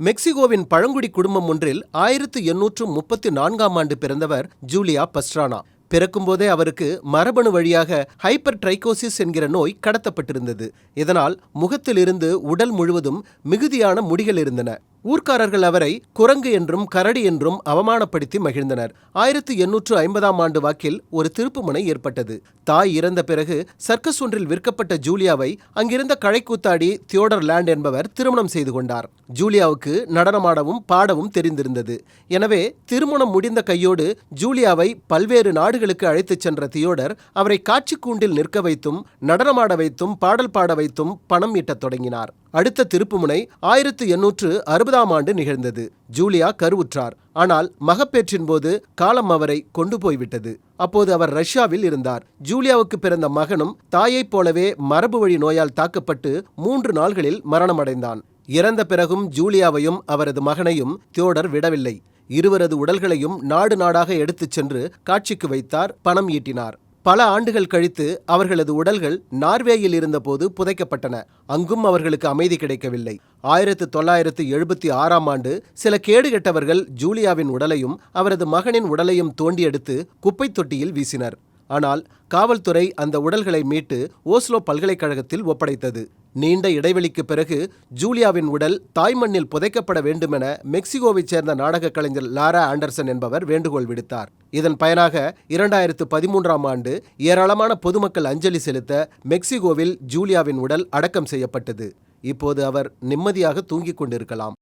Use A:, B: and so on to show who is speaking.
A: மெக்சிகோவின் பழங்குடி குடும்பம் ஒன்றில் ஆயிரத்து எண்ணூற்று முப்பத்தி நான்காம் ஆண்டு பிறந்தவர் ஜூலியா பஸ்ட்ரானா பிறக்கும்போதே அவருக்கு மரபணு வழியாக ஹைப்பர் ட்ரைகோசிஸ் என்கிற நோய் கடத்தப்பட்டிருந்தது. இதனால் முகத்திலிருந்து உடல் முழுவதும் மிகுதியான முடிகள் இருந்தன. ஊர்க்காரர்கள் அவரை குரங்கு என்றும் கரடி என்றும் அவமானப்படுத்தி மகிழ்ந்தனர். ஆயிரத்தி எண்ணூற்று ஐம்பதாம் ஆண்டு வாக்கில் ஒரு திருப்புமுனை ஏற்பட்டது. தாய் இறந்த பிறகு சர்க்கஸ் ஒன்றில் விற்கப்பட்ட ஜூலியாவை அங்கிருந்த கழைக்கூத்தாடி தியோடர் லேண்ட் என்பவர் திருமணம் செய்து கொண்டார். ஜூலியாவுக்கு நடனமாடவும் பாடவும் தெரிந்திருந்தது. எனவே திருமணம் முடிந்த கையோடு ஜூலியாவை பல்வேறு நாடுகளுக்கு அழைத்துச் சென்ற தியோடர் அவரை காட்சி கூண்டில் நிற்க வைத்தும் நடனமாட வைத்தும் பாடல் பாட வைத்தும் பணம் ஈட்டத் தொடங்கினார். அடுத்த திருப்புமுனை ஆயிரத்து எண்ணூற்று அறுபது இருபதாம் ஆண்டு நிகழ்ந்தது. ஜூலியா கருவுற்றார். ஆனால் மகப்பேற்றின் போது காலம் அவரை கொண்டு போய்விட்டது. அப்போது அவர் ரஷ்யாவில் இருந்தார். ஜூலியாவுக்கு பிறந்த மகனும் தாயைப் போலவே மரபு வழி நோயால் தாக்கப்பட்டு மூன்று நாள்களில் மரணமடைந்தான். இறந்த பிறகும் ஜூலியாவையும் அவரது மகனையும் தியோடர் விடவில்லை. இருவரது உடல்களையும் நாடு நாடாக எடுத்துச் சென்று காட்சிக்கு வைத்தார் பணம் ஈட்டினார். பல ஆண்டுகள் கழித்து அவர்களது உடல்கள் நார்வேயில் இருந்தபோது புதைக்கப்பட்டன. அங்கும் அவர்களுக்கு அமைதி கிடைக்கவில்லை. ஆயிரத்து தொள்ளாயிரத்து எழுபத்தி ஆறாம் ஆண்டு சில கேடுகெட்டவர்கள் ஜூலியாவின் உடலையும் அவரது மகனின் உடலையும் தோண்டி எடுத்து குப்பைத் தொட்டியில் வீசினர். ஆனால் காவல்துறை அந்த உடல்களை மீட்டு ஓஸ்லோ பல்கலைக்கழகத்தில் ஒப்படைத்தது. நீண்ட இடைவெளிக்கு பிறகு ஜூலியாவின் உடல் தாய்மண்ணில் புதைக்கப்பட வேண்டுமென மெக்சிகோவைச் சேர்ந்த நாடக கலைஞர் லாரா ஆண்டர்சன் என்பவர் வேண்டுகோள் விடுத்தார். இதன் பயனாக இரண்டாயிரத்து பதிமூன்றாம் ஆண்டு ஏராளமான பொதுமக்கள் அஞ்சலி செலுத்த மெக்சிகோவில் ஜூலியாவின் உடல் அடக்கம் செய்யப்பட்டது. இப்போது அவர் நிம்மதியாக தூங்கிக் கொண்டிருக்கலாம்.